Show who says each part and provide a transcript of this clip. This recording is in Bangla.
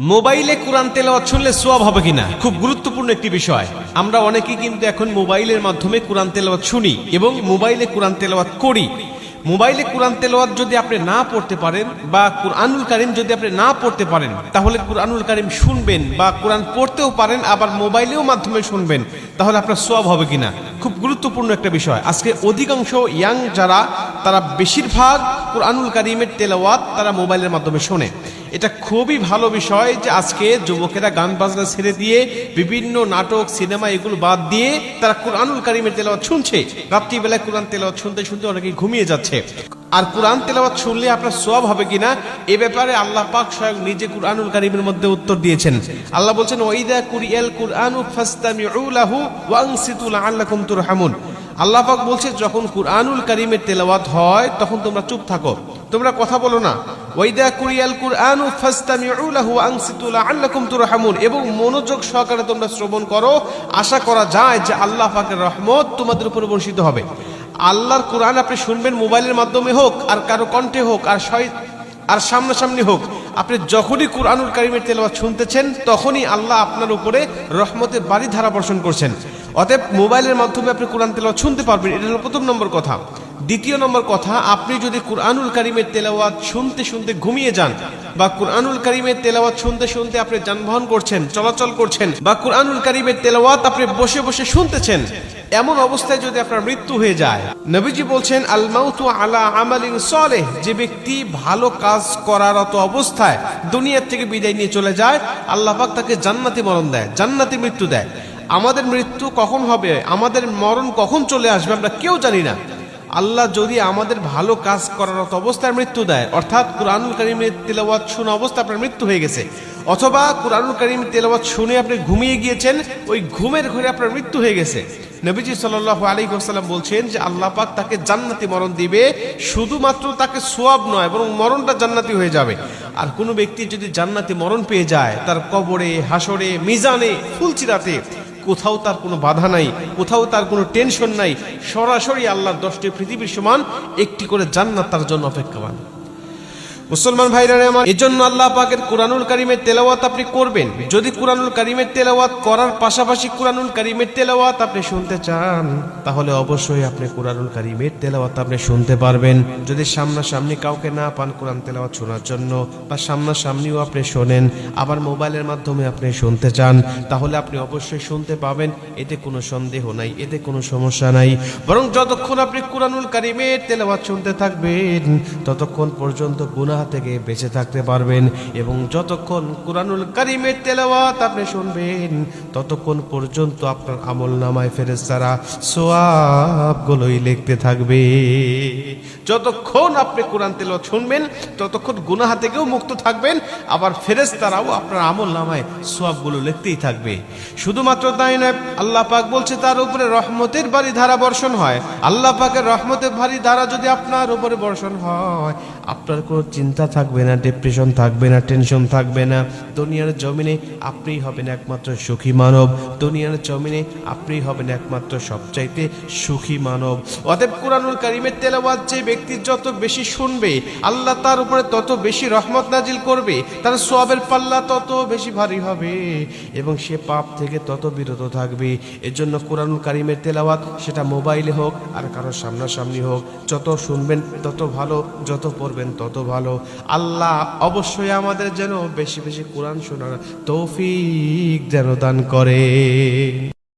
Speaker 1: মোবাইলে কোরআন তেলাওয়াত শুনলে সোয়াব হবে কিনা? খুব গুরুত্বপূর্ণ একটি বিষয়। আমরা অনেকে কিন্তু এখন মোবাইলের মাধ্যমে কোরআন তেলাওয়াত শুনি এবং মোবাইলে কোরআন তেলাওয়াত করি। মোবাইলে কোরআন তেলাওয়াত যদি আপনি না পড়তে পারেন বা কোরআনুল কারিম যদি আপনি না পড়তে পারেন, তাহলে কোরআনুল কারিম শুনবেন বা কোরআন পড়তেও পারেন, আবার মোবাইলেও মাধ্যমে শুনবেন, তাহলে আপনার সোয়াব হবে কিনা? খুব গুরুত্বপূর্ণ একটা বিষয়। আজকে অধিকাংশ ইয়াং যারা, তারা বেশিরভাগ কোরআনুল কারিমের তেলাওয়াত তারা মোবাইলের মাধ্যমে শোনে। এটা খুবই ভালো বিষয় যে আজকে যুবকেরা গান বাজনা ছেড়ে দিয়ে বিভিন্ন নাটক, সিনেমা এগুলো বাদ দিয়ে তারা কোরআনুল কারিমের তেলাওয়াত শুনছে। রাত্রিবেলায় কোরআন তেলাওয়াত শুনতে শুনতে অনেকে ঘুমিয়ে যাচ্ছে। আর কোরআন তেলাওয়াত শুনলে আপনার সোয়াব হবে কিনা, এ ব্যাপারে আল্লাহ পাক স্বয়ং নিজে কোরআনুল কারিমের মধ্যে উত্তর দিয়েছেন। আল্লাহ বলছেন ওইদা কুরিয়াল কুরআনু ফাস্তামিউ লাহু ওয়ানসিতু লাআল্লাকুম তুরহামুন। আল্লাহ পাক বলছে, যখন কুরআনুল কারিমের তেলাওয়াত হয়, তখন তোমরা চুপ থাকো। তোমরা কথা বলো না। ওয়াইদা কুরিয়াল কুরআনু ফাস্তামিউ লাহু ওয়ানসিতু লাআল্লাকুম তুরহামুন। এবং মনোযোগ সহকারে তোমরা শ্রবণ করো। আশা করা যায় যে আল্লাহ পাকের রহমত তোমাদের উপর বর্ষিত হবে। আল্লাহর কোরআন আপনি শুনবেন মোবাইলের মাধ্যমে হোক, আর কারও কণ্ঠে হোক, আর আর সামনাসামনি হোক। আপনি যখনই কোরআনুল কারিমের তেলাওয়াত শুনতেছেন, তখনই আল্লাহ আপনার উপরে রহমতের বাড়ি ধারা বর্ষণ করছেন। অতএব মোবাইলের মাধ্যমে আপনি কোরআন তেলাওয়াত শুনতে পারবেন। এটা হলো প্রথম নম্বর কথা। দ্বিতীয় নম্বর কথা, আপনি যদি কোরআনুল কারিমের তেলাওয়াত শুনতে শুনতে ঘুমিয়ে যান বা কোরআনুল কারিমের তেলাওয়াত শুনতে শুনতে আপনি যানবাহন করছেন, চলাচল করছেন বা কোরআনুল কারিমের তেলাওয়াত আপনি বসে বসে শুনতেছেন, এমন অবস্থায় যদি আপনার মৃত্যু হয়ে যায়, নবীজি বলছেন আল মাউতু আলা আমালিন সলেহ, যে ব্যক্তি ভালো কাজ করার অত অবস্থায় দুনিয়ার থেকে বিদায় নিয়ে চলে যায়, আল্লাহ পাক তাকে জান্নাতি মরণ দেয়, জান্নাতি মৃত্যু দেয়। আমাদের মৃত্যু কখন হবে? আমাদের মরণ কখন চলে আসবে? আমরা কেউ জানি না। আল্লাহ যদি আমাদের ভালো কাজ করার অবস্থায় মৃত্যু দেয়, অর্থাৎ কুরআনুল কারিমের তেলাওয়াত শোনা অবস্থা আপনার মৃত্যু হয়ে গেছে, অথবা কুরআনুল কারিম তেলাওয়াত শুনে আপনি ঘুমিয়ে গিয়েছেন, ওই ঘুমের ঘরে আপনার মৃত্যু হয়ে গেছে। নবীজি সাল্লাহ আলী সাল্লাম বলছেন যে আল্লাহ পাক তাকে জান্নাতি মরণ দিবে, শুধুমাত্র তাকে সোয়াব নয়, বরং মরণটা জান্নাতি হয়ে যাবে। আর কোনো ব্যক্তি যদি জান্নাতি মরণ পেয়ে যায়, তার কবরে, হাসরে, মিজানে, ফুলচিরাতে কোথাও তার কোনো বাধা নাই, কোথাও তার কোনো টেনশন নাই। সরাসরি আল্লাহর দশটি পৃথিবীর সমান, একটি করে জান্নাত তার জন্য অপেক্ষাবান মুসলমান ভাইরা আমার, এজন্য আল্লাহ পাকের কোরআনুল কারিমের তেলাওয়াত আপনি করবেন। যদি কোরআনুল কারিমের তেলাওয়াত করার পাশাপাশি কোরআনুল কারিমের তেলাওয়াত আপনি শুনতে চান, তাহলে অবশ্যই আপনি কোরআনুল কারিমের তেলাওয়াত আপনি শুনতে পারবেন। যদি সামনাসামনি কাউকে না পান কোরআন তেলাওয়াত শোনার জন্য, বা সামনাসামনিও আপনি শোনেন, আবার মোবাইলের মাধ্যমে আপনি শুনতে চান, তাহলে আপনি অবশ্যই শুনতে পাবেন। এতে কোনো সন্দেহ নাই, এতে কোনো সমস্যা নাই। বরং যতক্ষণ আপনি কোরআনুল কারিমের তেলাওয়াত শুনতে থাকবেন, ততক্ষণ পর্যন্ত গুনাহ থেকে বেঁচে থাকতে পারবেন এবং যতক্ষণ কোরআনুল কারিমের তেলাওয়াত আপনি শুনবেন, ততক্ষণ পর্যন্ত আপনার আমল নামায় ফেরেস্তারা সোয়াবগুলোই লিখতে থাকবে। যতক্ষণ আপনি কোরআন তেলাওয়াত শুনবেন, ততক্ষণ গুনাহ থেকেও মুক্ত থাকবেন। আবার ফেরেস্তারাও আপনার আমল নামায় সোয়াবগুলো লিখতেই থাকবে। শুধুমাত্র তাই নয়, আল্লাহ পাক বলছে, তার উপরে রহমতের বাড়ি ধারা বর্ষণ হয়। আল্লাহ পাকের রহমতের ভারী ধারা যদি আপনার উপরে বর্ষণ হয়, আপনার কোনো চিন্তা থাকবে না ডিপ্রেশন থাকবে না টেনশন থাকবে না। দুনিয়ার জমিনে আপনিই হবেন একমাত্র সুখী মানব। দুনিয়ার জমিনে আপনিই হবেন একমাত্র সবচাইতে সুখী মানব। অতএব কোরআনুল কারিমের তেলাওয়াত যে ব্যক্তি যত বেশি শুনবে, আল্লাহ তার উপরে তত বেশি রহমত নাজিল করবে, তার সোয়াবের পাল্লা তত বেশি ভারী হবে এবং সে পাপ থেকে তত বিরত থাকবে। এর জন্য কোরআনুল কারিমের তেলাওয়াত সেটা মোবাইলে হোক আর কারও সামনাসামনি হোক। যত শুনবেন তত ভালো, যত পড়বেন তত ভালো। আল্লাহ অবশ্যই আমাদের যেন বেশি বেশি কোরআন শোনার তৌফিক যেন দান করে।